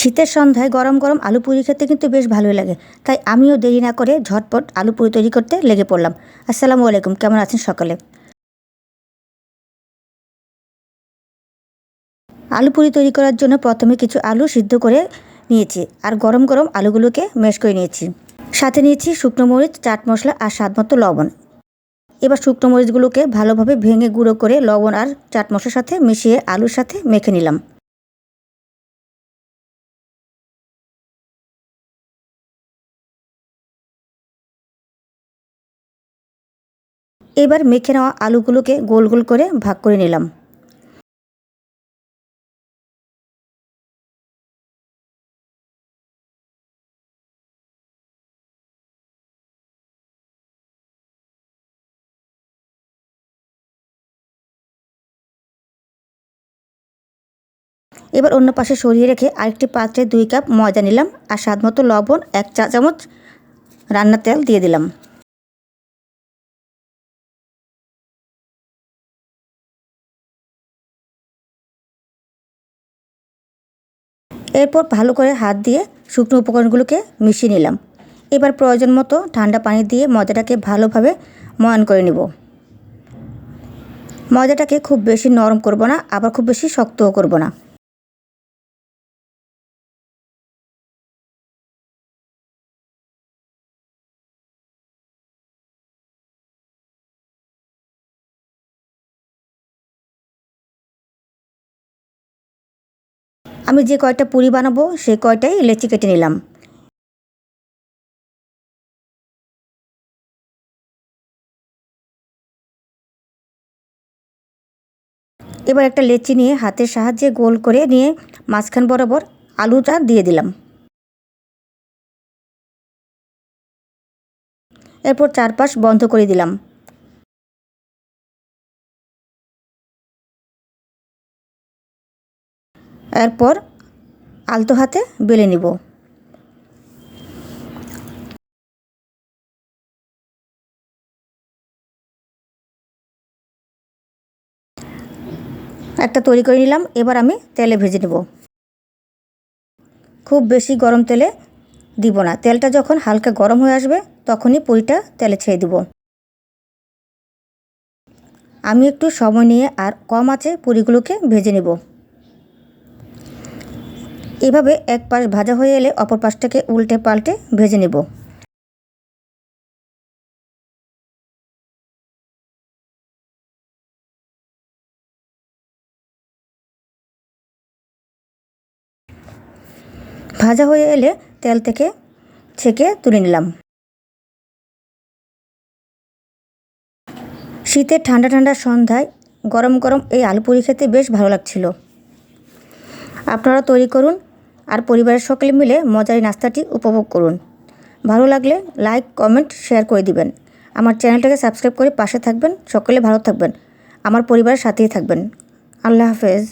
শীতের সন্ধ্যায় গরম গরম আলু পুরি খেতে কিন্তু বেশ ভালোই লাগে। তাই আমিও দেরি না করে ঝটপট আলু পুরি তৈরি করতে লেগে পড়লাম। আসসালামু আলাইকুম, কেমন আছেন সকালে? আলু পুরি তৈরি করার জন্য প্রথমে কিছু আলু সিদ্ধ করে নিয়েছি আর গরম গরম আলুগুলোকে ম্যাশ করে নিয়েছি। সাথে নিয়েছি শুকনো মরিচ, চাট মশলা আর স্বাদ মতো লবণ। এবার শুকনো মরিচগুলোকে ভালোভাবে ভেঙে গুঁড়ো করে লবণ আর চাট মশলার সাথে মিশিয়ে আলুর সাথে মেখে নিলাম। এবার মেখে নেওয়া আলুগুলোকে গোল গোল করে ভাগ করে নিলাম। এবার অন্য পাশে সরিয়ে রেখে আরেকটি পাত্রে দুই কাপ ময়দা নিলাম আর স্বাদ মতো লবণ এক চা চামচ রান্নার তেল দিয়ে দিলাম। এরপর ভালো করে হাত দিয়ে শুকনো উপকরণগুলোকে মিশিয়ে নিলাম। এবার প্রয়োজন মতো ঠান্ডা পানি দিয়ে ময়দাটাকে ভালোভাবে ময়ান করে নেব। ময়দাটাকে খুব বেশি নরম করব না, আবার খুব বেশি শক্তও করব না। আমি যে কয়টা পুরি বানাবো, সেই কয়টাই লেচি কেটে নিলাম। এবার একটা লেচি নিয়ে হাতের সাহায্যে গোল করে নিয়ে মাঝখান বরাবর আলুটা দিয়ে দিলাম। এরপর চারপাশ বন্ধ করে দিলাম। এরপর আলতো হাতে বেলে নিব। একটা তৈরি করে নিলাম, এবার আমি তেলে ভেজে নেব। খুব বেশি গরম তেলে দিব না, তেলটা যখন হালকা গরম হয়ে আসবে তখনই পুরিটা তেলে ছেড়ে দিব। আমি একটু সময় নিয়ে আর কম আছে পুরিগুলোকে ভেজে নেব। এভাবে এক পাশ ভাজা হয়ে এলে অপর পাশটাকে উল্টে পাল্টে ভেজে নেব। ভাজা হয়ে এলে তেল থেকে ছেঁকে তুলে নিলাম। শীতের ঠান্ডা ঠান্ডা সন্ধ্যায় গরম গরম এই আলু পুরি খেতে বেশ ভালো লাগছিল। আপনারা তৈরি করুন আর পরিবারের সকলে মিলে মজার নাস্তাটি উপভোগ করুন। ভালো লাগলে লাইক, কমেন্ট, শেয়ার করে দিবেন। আমার চ্যানেলটাকে সাবস্ক্রাইব করে পাশে থাকবেন। সকলে ভালো থাকবেন। আমার পরিবারের সাথেই থাকবেন। আল্লাহ হাফেজ।